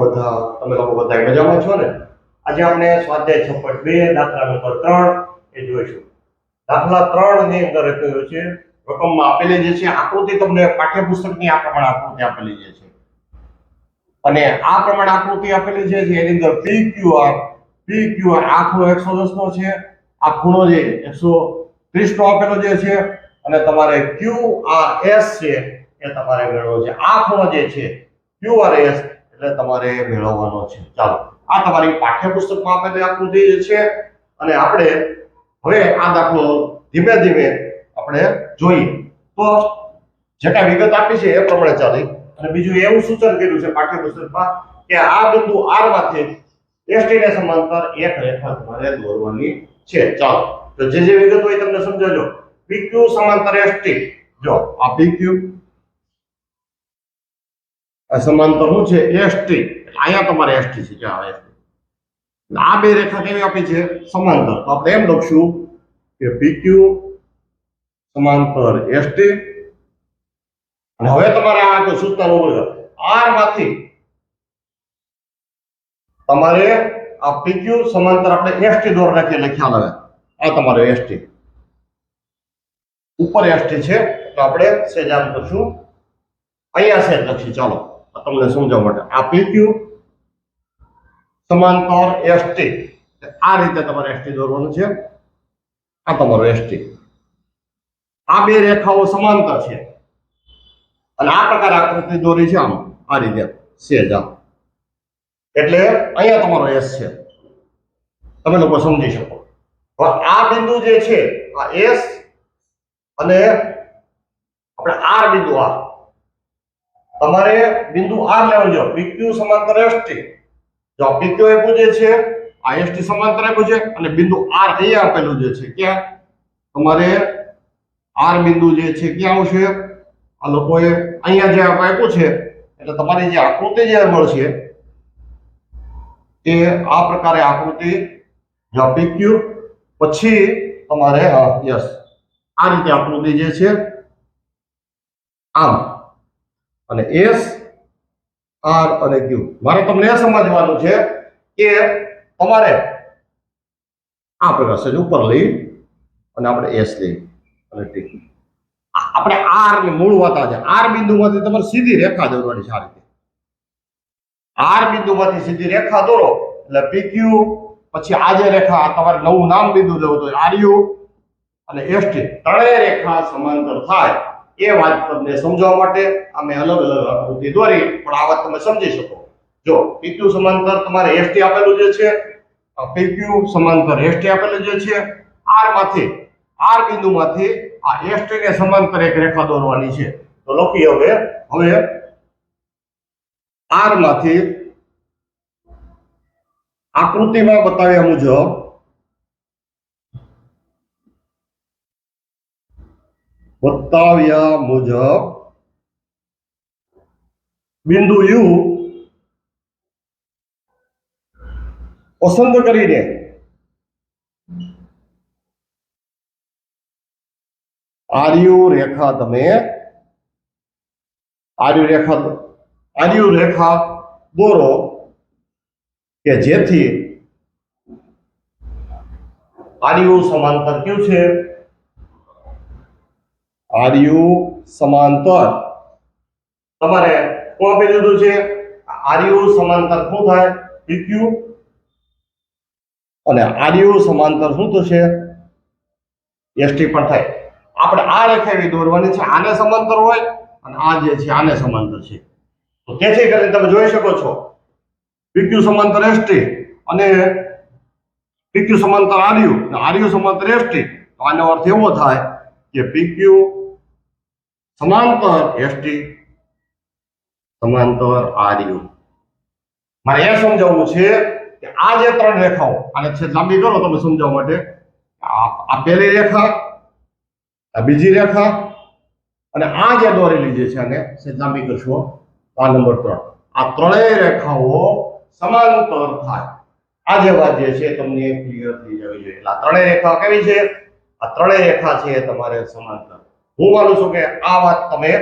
બધા? તમે લોકો બધા મજામાં છો ને? આજે આપણે સ્વાધ્યાય છપ્પન બે દાખલા નંબર ત્રણ, એ જોઈશું. દાખલા ત્રણની અંદર કહ્યું છે, રકમમાં આપેલી જે છે, આકૃતિ તમને પાઠ્યપુસ્તકની આ પ્રમાણે આકૃતિ આપેલી જે છે. અને આ પ્રમાણે આકૃતિ આપેલી છે એની અંદર P Q R, P Q R આ ખૂણો એકસો દસ નો છે, આ ખૂણો જે એકસો ત્રીસ નો આપેલો જે છે, અને તમારે ક્યુ આર એસ છે, એ તમારે મેળવવો છે. આ ખૂણો જે છે, ક્યુ આર એસ એટલે તમારે મેળવવાનો છે. ચાલો, આ તમારી પાઠ્યપુસ્તકમાં આપેલી આકૃતિ છે, અને આપણે હવે આ દાખલો ધીમે ધીમે આપણે જોઈએ. તો જે કાંઈ વિગત આપી છે એ પ્રમાણે ચાલી. અને બીજું એવું સૂચન કર્યું છે પાઠ્યપુસ્તકમાં કે આ બિંદુ આરમાંથી એસટીને સમાંતર એક રેખા તમારે દોરવાની છે. ચાલો, તો જે જે વિગત હોય તમને સમજાવજો. પીક્યુ સમાંતર એસટી જો, આ પીક્યુ સમાંતર શું છે? એસટી અહીંયા તમારે એસટી છે ક્યાં ST આ બે રેખા કેવી આપી છે? સમાંતર. તો આપણે એમ લખશું કે પીક્યુ સમાંતર એસટી અને હવે તમારે આ તો સૂત્ર આરમાંથી તમારે આ પીક્યુ સમાંતર આપણે એસટી દોર રાખીએ એટલે ખ્યાલ આવે આ તમારો એસટી ઉપર એસટી છે, તો આપણે સેજ આમ કરશું. અહીંયા સેજ લખી ચાલો. તમને સમજાવવા માટે. આ પીક્યુ સમાંતર એસટી આ રીતે તમારે એસટી દોરવાનું છે. આ તમારો એસટી આ બે રેખાઓ સમાંતર છે. અને આ પ્રકાર આકૃતિ દોરી છે આમ. આ રીતે. સેજ આમ. એટલે અહીંયા તમારો એસ છે. તમે લોકો સમજી શકો. હવે આ બિંદુ જે છે, આ એસ અને આપણે આર બિંદુ આ. તમારે બિંદુ આર લેવલ જો પીક્યુ સમાંતર એસટી જો પીક્યુ આપ્યું જે છે, આ એસટી સમાંતર આપ્યું છે અને બિંદુ આર અહીંયા આપેલું જે છે ક્યાં? તમારે આર બિંદુ જે છે ક્યાં આવશે? આ લોકોએ અહીંયા જે આપ્યું છે, એટલે તમારી જે આકૃતિ જે મળશે એ આ પ્રકારે આકૃતિ જો પીક્યુ પછી તમારે યસ. આ રીતે આકૃતિ જે છે, આમ. અને એસ, આર અને ક્યુ. મારે તમને એ સમજવાનું છે કે તમારે આ પ્રકાર ઉપર લઈ અને આપણે એસ લઈ અને ટી આપણે આરની મૂળ વાત છે. આર બિંદુમાંથી તમારે સીધી રેખા દોરવાની છે આ રીતે. આર બિંદુમાંથી સીધી રેખા દોરો એટલે પીક્યુ પછી આ જે રેખા તમારે નવું નામ બિંદુ લેવું તો આરયુ અને એસટી ત્રણેય રેખા સમાંતર થાય. એ વાત તમને સમજાવવા માટે અમે અલગ અલગ આકૃતિ દોરી, પણ આ વાત તમે સમજી શકો. જો, પીક્યુ સમાંતર તમારે એસટી આપેલું જે છે પીક્યુ સમાંતર એસટી આપેલું જે છે, આરમાંથી, આર બિંદુમાંથી આ એસટી ને સમાંતર એક રેખા દોરવાની છે. તો લખી હવે હવે આરમાંથી આકૃતિમાં બતાવ્યા મુજબ બતાવ્યા મુજબ બિંદુ યુ પસંદ કરીને આર્યુ રેખા તમે આર્યુ રેખા આર્યુ રેખા દોરો કે જેથી આર્યુ સમાંતર કયું છે આર્યુ સમાંતર? તમારે કોણ આપી દીધું છે? આર્યુ સમાંતર શું થાય? પીક્યુ અને આર્યુ સમાંતર શું થશે? એસટી પણ થાય. આપણે આ રેખા એવી દોરવાની છે. આને સમાંતર હોય અને આ જે છે, આને સમાંતર છે. તો તેથી કરીને તમે જોઈ શકો છો. પીક્યુ સમાંતર એસટી અને પીક્યુ સમાંતર આર્યુ અને આર્યુ સમાંતર એસટી તો આનો અર્થ એવો થાય કે પીક્યુ સમાંતર એસટી સમાંતર આરયુ. મારે એ સમજાવવું છે કે આ જે ત્રણ રેખાઓ, આને છે લાંબી કરો તમે સમજાવવા માટે, આ પહેલી રેખા, આ બીજી રેખા, અને આ જે દોરેલી જે છે આને સહેજ લાંબી કરશો આ નંબર ત્રણ. આ ત્રણેય રેખાઓ સમાંતર થાય. આ જે વાત જે છે તમને ક્લિયર થઈ જવી જોઈએ. એટલે આ ત્રણેય રેખા કેવી છે? આ ત્રણેય રેખા છે તમારે સમાંતર. હું માનું છું કે આ વાત તમે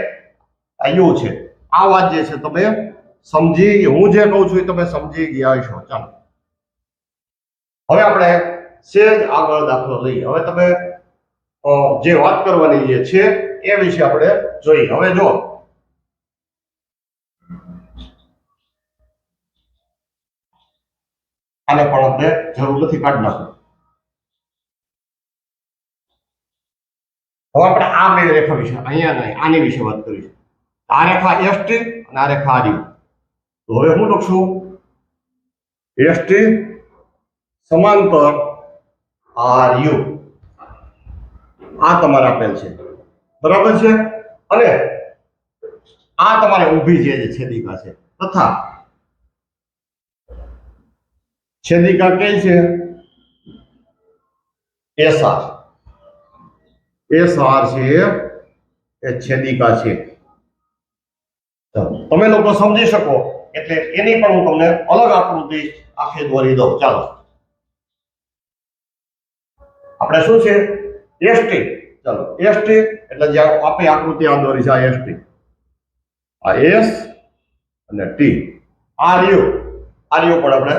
આ છે. આ વાત જે છે તમે સમજી હું જે કહું છું એ તમે સમજી ગયા છો. ચાલો. હવે આપણે સેજ આગળ દાખલો લઈએ. હવે તમે જે વાત કરવાની જે છે એ વિશે આપણે જોઈએ. હવે જો. આને પણ આપણે જરૂર નથી કાઢી નાખો હવે આપણે આ બે રેખા વિશે, અહીંયા નહીં, આની વિશે વાત કરીશું. આ રેખા એસટી અને આ રેખા આરયુ તો હવે હું લખશું એસટી સમાંતર આરયુ. આ તમારે આપેલ છે. બરાબર છે? અને આ તમારે ઊભી જે છેદિકા છે. તથા છેદિકા કઈ છે? એસઆર એસઆર છે, એ છેદિકા છે. તમે લોકો સમજી શકો, એટલે એની પણ હું તમને અલગ આકૃતિ આખી દોરી દઉં. ચાલો. આપણે શું છે? એસટી ચાલો એસટી એટલે જે આપી આકૃતિ આ દોરી છે, આ એસટી આ એસ અને ટી આર યુ પણ આપણે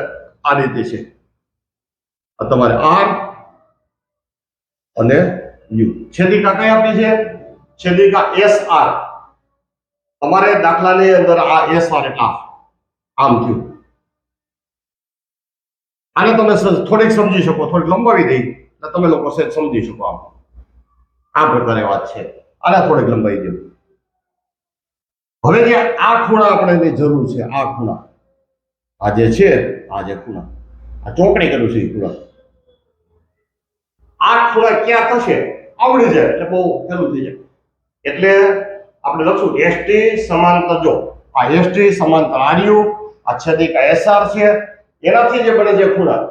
આ રીતે છે. તમારે આર અને યુ. છેદિકા કઈ આપી છે. છેદિકા એસ આર તમારે દાખલાની અંદર આ એસ આર એટલે. આમ થયું. આને તમે થોડીક સમજી શકો, થોડીક લંબાવી દઈ. તમે લોકો સહેજ સમજી શકો આમ. આ પ્રકારે વાત છે. આને થોડીક લંબાવી દઉં હવે જે આ ખૂણા આપણે જરૂર છે, આ ખૂણા. આ જે છે, આ જે ખૂણા. આ ચોકડી કર્યું છે એ ખૂણા. ખૂણા ક્યાં થશે, આવડી જાય એટલે બહુ પેલું થઈ જાય. એટલે આપણે લખશું એસટી સમાંતર જો. આ એસટી સમાંતર આર્યુ આ એસઆર છે. એનાથી જે બને છે ખૂણા.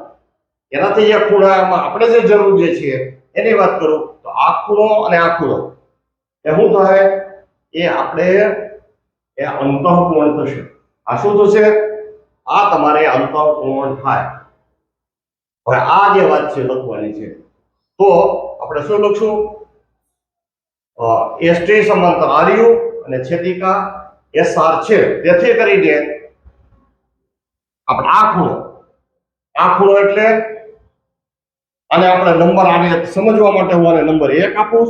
એનાથી જે ખૂણામાં આપણે જે જરૂર જે છે, એની વાત કરું, તો આ ખૂણો અને આ ખૂણો. એ શું થાય? એ આપણે, એ અંતઃકોણ થશે. આ શું થશે? આ તમારે અંતઃકોણ થાય. હવે આ જે વાત છે લખવાની છે તો આપણે શું લખશું? એસટી સમાંતર આર્યુ અને છેદિકા એસઆર છે. તેથી કરીને આપણે આ ખૂણો. આ ખૂણો એટલે અને આપણે નંબર આને સમજવા માટે હું આને નંબર એક આપું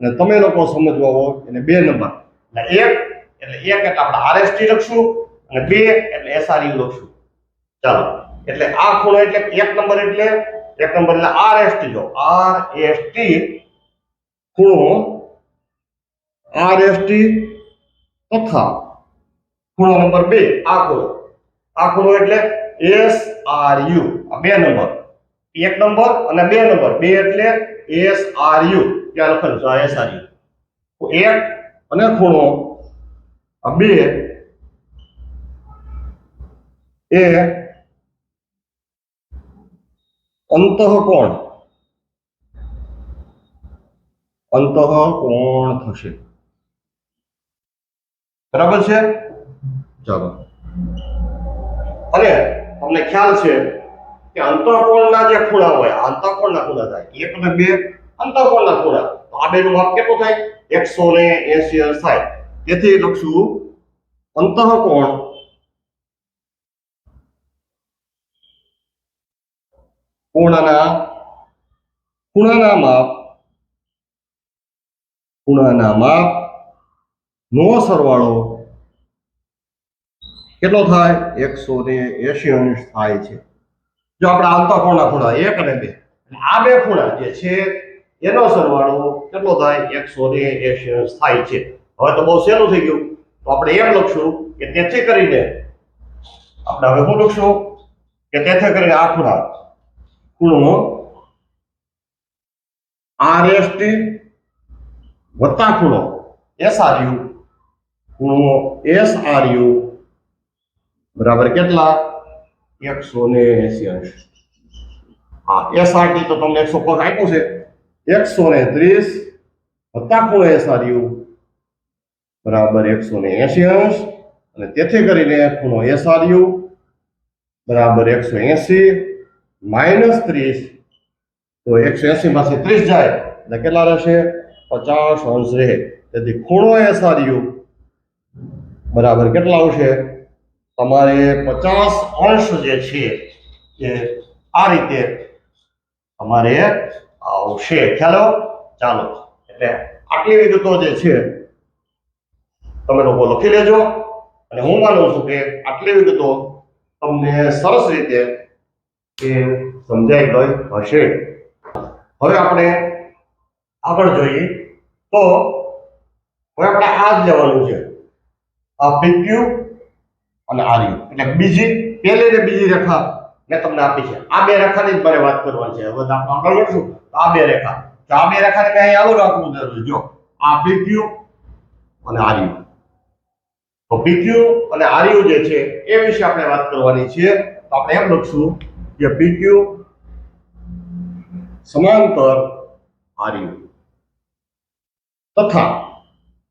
અને તમે લોકો સમજવા હો એને બે નંબર. એટલે એક એટલે એક એટલે આપણે આરએસટી લખશું અને બે એટલે એસઆરયુ લખશું. ચાલો. એટલે આ ખૂણો એટલે એક નંબર એટલે એક નંબર એટલે આરએસટી જો આરએસટી ખૂણો આરએસટી તથા ખૂણો નંબર બે, આ ખૂણો. આ ખૂણો એટલે એસ આર યુ આ બે નંબર. એક નંબર અને બે નંબર, બે એટલે એસ આર યુ ત્યાં લખેલું છે એસ આર એક અને ખૂણો, આ બે એ અંતઃકોણ અંતઃકોણ થશે? બરાબર છે? ચાલો. અને તમને ખ્યાલ છે કે અંતઃકોણના જે ખૂણા હોય અંતઃકોણના ખૂણા થાય. એક અને બે અંતઃકોણના ખૂણા. તો આ બેનું માપ કેટલું થાય? એકસો ને એસી થાય તેથી લખશું અંતઃકોણ ખૂણાના ખૂણાના માપ ખૂણાના માપ, નો સરવાળો કેટલો થાય? એકસો ને એસી અંશ થાય છે. જો આપણે આંતરકોણના ખૂણા એક અને બે આ બે ખૂણા જે છે, એનો સરવાળો કેટલો થાય? એકસો ને એસી અંશ થાય છે. હવે તો બહુ સહેલું થઈ ગયું. તો આપણે એમ લખશું કે તેથી કરીને, આપણે હવે શું લખશું? કે તેથી કરીને આ ખૂણા ખૂણો ટી વત્તા ખૂણો એસઆરયુ. ખૂણો એસઆરયુ બરાબર કેટલા? એકસો ને એસી અંશ હા ટી તો તમને એકસો પગ આપ્યો છે. એકસો ને ત્રીસ વત્તા ખૂણો એસઆરયુ. બરાબર એકસો ને એસી અંશ. અને તેથી કરીને ખૂણો એસઆરયુ. બરાબર એકસો એસી માઇનસ ત્રીસ, તો એકસો એસીમાંથી ત્રીસ જાય, એટલે કેટલા રહેશે? પચાસ અંશ રહે. તેથી ખૂણો એસઆરયુ બરાબર કેટલા આવશે? તમારે પચાસ અંશ જે છે એ આ રીતે તમારે આવશે. ખ્યાલો? ચાલો. એટલે આટલી વિગતો જે છે, તમે લોકો લખી લેજો. અને હું માનું છું કે આટલી વિગતો તમને સરસ રીતે એ સમજાઈ ગઈ હશે. હવે આપણે આગળ જોઈએ તો હવે આપણે આ જ લેવાનું છે. આ પીક્યુ અને આર્યુ. એટલે બીજી, પહેલી ને બીજી રેખા મેં તમને આપી છે. આ બે રેખાની જ મારે વાત કરવાની છે. હવે આપણે વધશું. તો આ બે રેખા. તો આ બે રેખાને મેં અહીંયા આવું રાખવું જરૂરી જો, આ પીક્યુ અને આર્યુ. તો પીક્યુ અને આર્યુ જે છે, એ વિશે આપણે વાત કરવાની છે. તો આપણે એમ લખશું કે પીક્યુ સમાંતર આર્યુ. તથા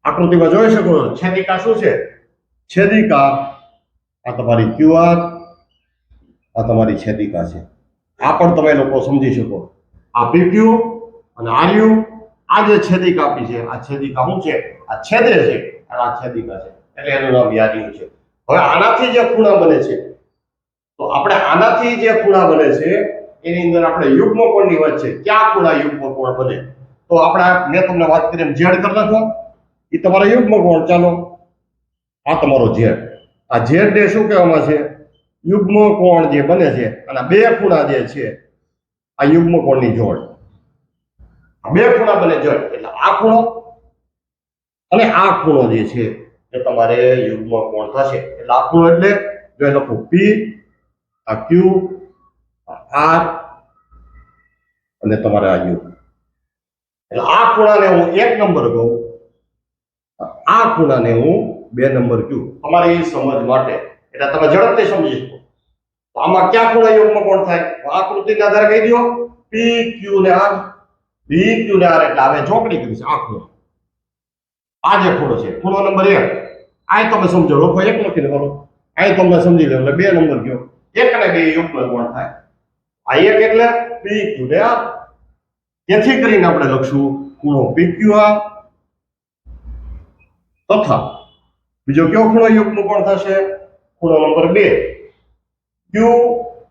આકૃતિમાં જોઈ શકો છો, છેદિકા શું છે? છેદિકા, આ તમારી ક્યુઆર આ તમારી છેદિકા છે. આ પણ તમે લોકો સમજી શકો. આ પીક્યુ અને આર્યુ, આ જે છેદિકા આપી છે, આ છેદિકા શું છે? આ છેદે છે અને આ છેદિકા છે. એટલે એનું નામ યાદિયું છે. હવે આનાથી જે ખૂણા બને છે તો આપણે આનાથી જે ખૂણા બને છે, એની અંદર આપણે યુગ્મ કોણની વાત છે. ક્યાં ખૂણા યુગ્મ કોણ બને? તો આપણે મેં તમને વાત કરી એમ ઝેડ કરી નાખો. એ તમારા યુગ્મ કોણ, ચાલો. આ તમારો ઝેડ. આ ઝેડ ને શું કહેવામાં છે? યુગ્મ કોણ જે બને છે, અને બે ખૂણા જે છે, આ યુગ્મ કોણની જોડ. બે ખૂણા બને જોડ. એટલે આ ખૂણો અને આ ખૂણો જે છે, એ તમારે યુગ્મ કોણ થશે. એટલે આ ખૂણો એટલે, જો લખું પી આ ક્યુ આર અને તમારે આ યુ એટલે આ ખૂણાને હું એક નંબર કહું, આ ખૂણાને હું બે નંબર કહું. એ સમજ માટે, એટલે તમે ઝડપથી સમજી શકો. તો આમાં ક્યાં ખૂણા યોગમાં કોણ થાય? આકૃતિના આધારે કહી દો પી ક્યુ ને આર પી ક્યુ ને આર એટલે આવે ચોકડી કરી છે, આ ખૂણો. આ જે ખૂણો છે, ખૂણો નંબર એક. આ તમે સમજો લોકો એક લખી કરો આ તમે સમજી લો, એટલે બે નંબર કયો એક અને બે યુગ્મ થાય? આ એક એટલે પી ક્યુ ને તેથી કરીને આપણે લખશું ખૂણો પી આર તથા બીજો કયો ખૂણો યુગ્મ કોણ થશે? ખૂણો નંબર બે. ક્યુ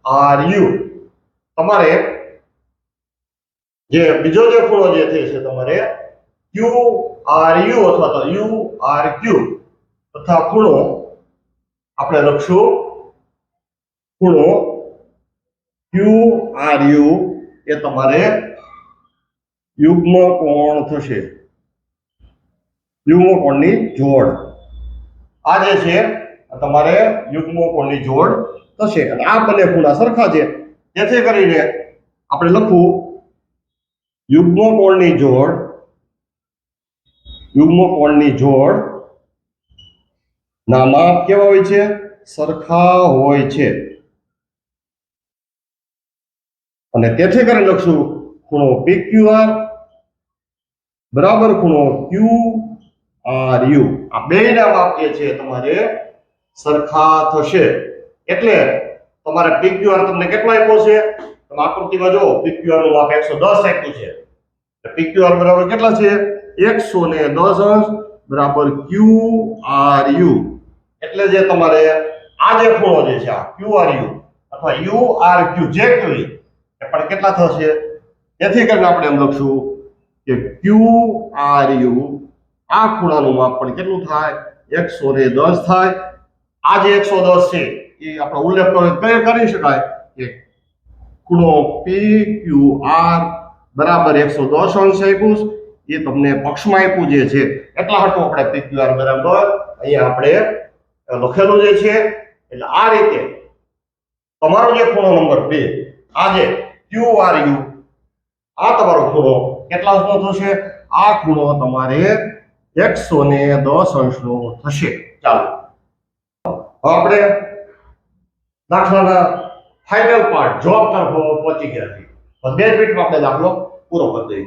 આર યુ તમારે જે બીજો જે ખૂણો જે છે છે તમારે ક્યુ આર યુ અથવા તો યુ આર ક્યુ તથા ખૂણો આપણે લખશું ખૂણો ક્યુ આર યુ એ તમારે યુગ્મ કોણ થશે? યુગ્મ કોણની જોડ. આ જે છે તમારે યુગ્મ કોણની જોડ થશે. અને આ બંને ખૂણા સરખા છે. જેથી કરીને આપણે લખવું યુગ્મ કોણની જોડ યુગ્મ કોણની જોડ ના કેવા હોય છે? સરખા હોય છે. અને તેથી કરીને લખશું ખૂણો પી ક્યુ આર બરાબર ખૂણો ક્યુ આર યુ આ બે માપ જે છે તમારે સરખા થશે. એટલે તમારે પી ક્યુ આર તમને કેટલો આપ્યો છે? તમે આકૃતિમાં જુઓ PQR નું માપ 110 આપ્યું છે. પી ક્યુ આર બરાબર કેટલા છે? 110 અંશ બરાબર QRU એટલે જે તમારે આ જે ખૂણો જે છે, આ QRU અથવા યુ આર ક્યુ જે કહેવી એ પણ કેટલા થશે? તેથી કરીને આપણે એમ લખશું કે QRU આ ખૂણાનું માપ પણ કેટલું થાય? 110 થાય. આ જે 110 છે, એ આપણે ઉલ્લેખ કરી કઈ કરી શકાય કે ખૂણો PQR બરાબર 110 અંશ આપ્યું એ તમને પક્ષમાં આપ્યું જે છે, એટલા હાટું આપણે પી ક્યુ આર બરાબર અહીંયા આપણે લખેલું જે છે. એટલે આ રીતે તમારો જે ખૂણો નંબર બે આ આર યુ? આ તમારો ખૂણો કેટલા અંશનો થશે? આ ખૂણો તમારે એકસો ને દસ અંશનો થશે. ચાલો. આપણે દાખલાના ફાઇનલ પાર્ટ જોબ તરફ પહોંચી ગયા છીએ. બે જ મિનિટમાં આપણે દાખલો પૂરો કરી દઈએ.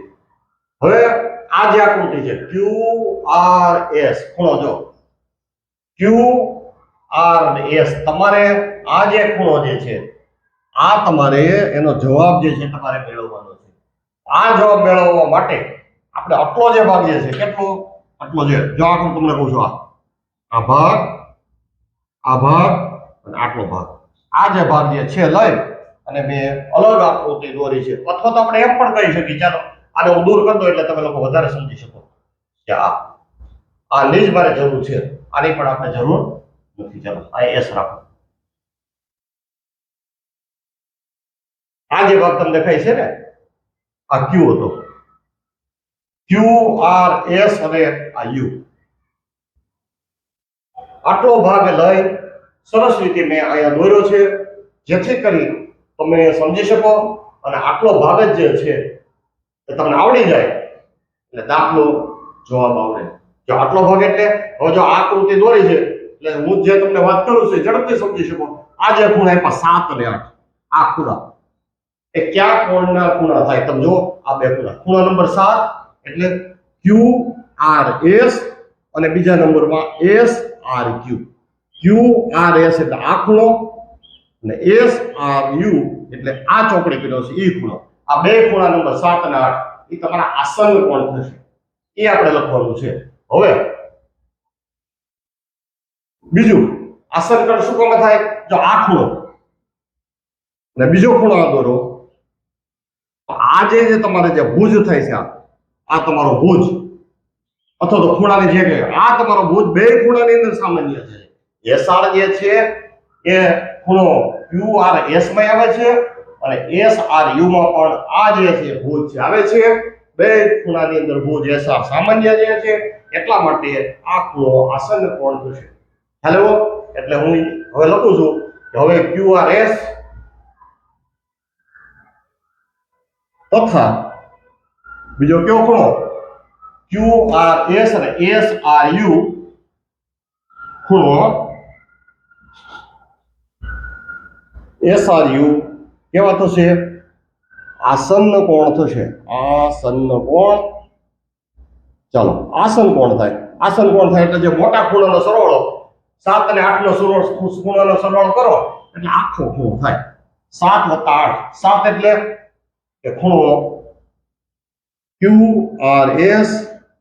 હવે આ જે આકૃતિ છે, ક્યુ આર એસ, ખૂણો જો ક્યુ આર એસ, તમારે આ જે ખૂણો જે છે આ તમારે એનો જવાબ જે છે તમારે મેળવવાનો છે. આ જવાબ મેળવવા માટે આપણે આટલો જે ભાગ જે છે, કેટલો? આટલો છે જો આ હું તમને કહું છું આ. આ ભાગ આ ભાગ અને આટલો ભાગ. આ જે ભાગ જે છે લઈ અને મેં અલગ આકૃતિ દોરી છે. અથવા તો આપણે એમ પણ કહી શકીએ, ચાલો, આને હું દૂર કરી દઉં એટલે તમે લોકો વધારે સમજી શકો. કે આ આની જ મારે જરૂર છે. આની પણ આપણે જરૂર નથી. ચાલો, આ એસ રાખો. આ જે ભાગ તમને દેખાય છે ને, આ ક્યુ હતો. ક્યુ આર એસ અને આ યુ આટલો ભાગ લઈ સરસ રીતે મેં અહીંયા દોર્યો છે. જેથી કરી તમે સમજી શકો અને આટલો ભાગ જ જે છે એ તમને આવડી જાય. એટલે દાખલો જવાબ આવડે. જો આટલો ભાગ એટલે, હવે જો આ આકૃતિ દોરી છે, એટલે હું જે તમને વાત કરું છું ઝડપથી સમજી શકો. આ જે ખૂણા આપ્યા, સાત અને આઠ. આ ખૂણા. એ કયા કોણના ખૂણા થાય? તમે જો આ બે ખૂણા. ખૂણા નંબર સાત, એટલે ક્યુ આર એસ અને બીજા નંબરમાં S R Q Q R S એટલે આ ખૂણો અને એસ આર યુ એટલે આ ચોકડી કર્યો છે એ ખૂણો. આ બે ખૂણા નંબર સાત અને આઠ, એ તમારા આસન કોણ થશે? એ આપણે લખવાનું છે. હવે બીજું, આસન કોણ શું કોણ થાય? જો આ ખૂણો. અને બીજો ખૂણો દોરો. તો આ જે તમારે જે ભુજ થાય છે, આ તમારો ભુજ. અથવા તો ખૂણાની જગ્યાએ. આ તમારો ભુજ બે ખૂણાની અંદર સામાન્ય છે. એસઆર જે છે, એ ખૂણો યુ આર એસમાં આવે છે અને એસ આર યુ માં પણ આ જે છે, ભુજ છે આવે છે, બે ખૂણાની અંદર ભુજ એસઆર સામાન્ય જે છે, એટલા માટે આ ખૂણો આસન કોણ થશે? હેલો એટલે હું હવે લખું છું હવે ક્યુ આર એસ તથા બીજો કયો ખૂણો ક્યુ આર એસ અને એસ આર યુ ખૂણો એસ આર યુ કેવા થશે? આસન્ન કોણ થશે? આસન્ન કોણ? ચાલો, આસન કોણ થાય? આસન કોણ થાય એટલે જે મોટા ખૂણાનો સરવાળો, સાત અને આઠ નો ખૂણાનો સરવાળો કરો, એટલે આખો ખૂણો થાય. સાત વત્તા આઠ. સાત એટલે ખૂણો ક્યુ આર એસ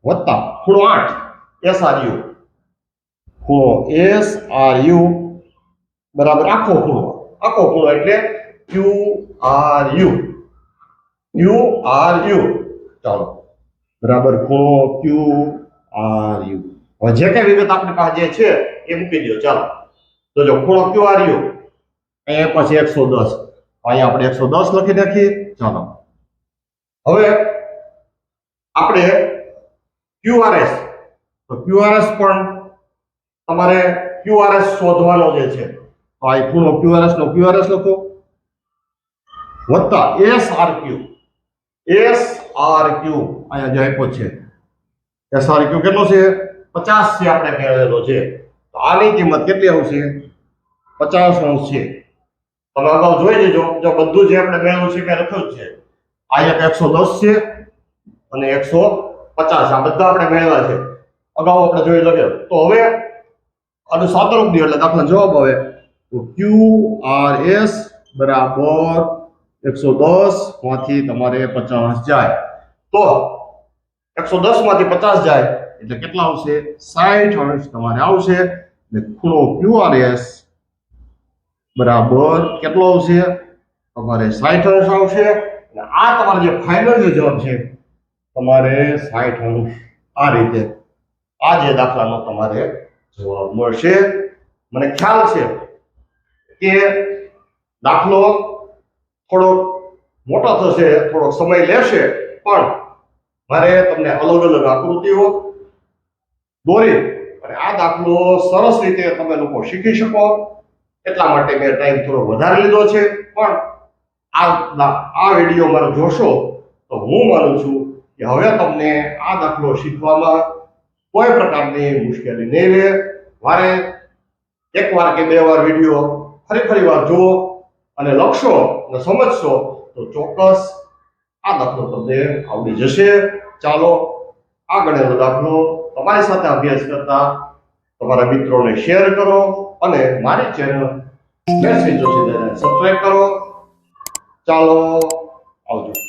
વત્તા ખૂણો આઠ એસ આર યુ ખૂણો એસ આર યુ બરાબર આખો ખૂણો આખો ખૂણો એટલે Q R U Q R U ચાલો બરાબર ખૂણો ક્યુ આર યુ હવે જે કઈ વિગત આપણી પાસે જે છે એ મૂકી દો ચાલો તો જો ખૂણો ક્યુ આર યુ અહીંયા પછી એકસો દસ અહીંયા આપણે એકસો દસ લખી નાખીએ. ચાલો. હવે આપણે ક્યુઆરએસ તો ક્યુઆરએસ પણ તમારે ક્યુઆરએસ શોધવાનો જે છે, તો આ ખૂણો ક્યુઆરએસ નો ક્યુઆરએસ લખો. વત્તા S R Q S R Q અહીંયા જે આપ્યો છે એસ આર ક્યુ કેટલો છે? પચાસ છે આપણે મેળવેલો છે. તો આની કિંમત કેટલી આવશે? પચાસ અંશ છે. તમે અગાઉ જોઈ લેજો. જો બધું જે આપણે મેળવ્યું છે, મેં લખ્યું જ છે. આ એક એકસો દસ છે અને એકસો પચાસ. આ બધા આપણે મેળવ્યા છે. અગાઉ આપણે જોઈ લખ્યો. તો હવે આનું સાતરૂપ દે એટલે આપણને જવાબ આવે. તો ક્યુ આર એસ બરાબર એકસો દસમાંથી તમારે પચાસ જાય. તો એકસો દસમાંથી પચાસ જાય. એટલે કેટલા આવશે? સાઠ અંશ તમારે આવશે. ખૂણો ક્યુ આર એસ બરાબર કેટલો આવશે? તમારે સાઠ અંશ આવશે અને આ તમારો જે ફાઇનલ જે જવાબ છે, તમારે સાઠ અંશ આ રીતે, આ જે દાખલાનો તમારે જવાબ મળશે. મને ખ્યાલ છે કે દાખલો થોડો મોટો થશે, થોડોક સમય લેશે, પણ મારે તમને અલગ અલગ આકૃતિઓ દોરી અને આ દાખલો સરસ રીતે તમે લોકો શીખી શકો. એટલા માટે મેં ટાઈમ થોડો વધારે લીધો છે. પણ આ આ વીડિયો મારો જોશો તો હું માનું છું કે હવે તમને આ દાખલો શીખવામાં કોઈ પ્રકારની મુશ્કેલી નહીં રહે. વારે એક વાર કે બે વાર વીડિયો ફરી ફરી વાર જુઓ અને લખશો અને સમજશો તો ચોક્કસ આ દાખલો તમને આવડી જશે. ચાલો આ ગણેલો દાખલો તમારી સાથે અભ્યાસ કરતા તમારા મિત્રોને શેર કરો અને મારી ચેનલ મેસેજ જોશી સબસ્ક્રાઈબ કરો. ચાલો આવજો.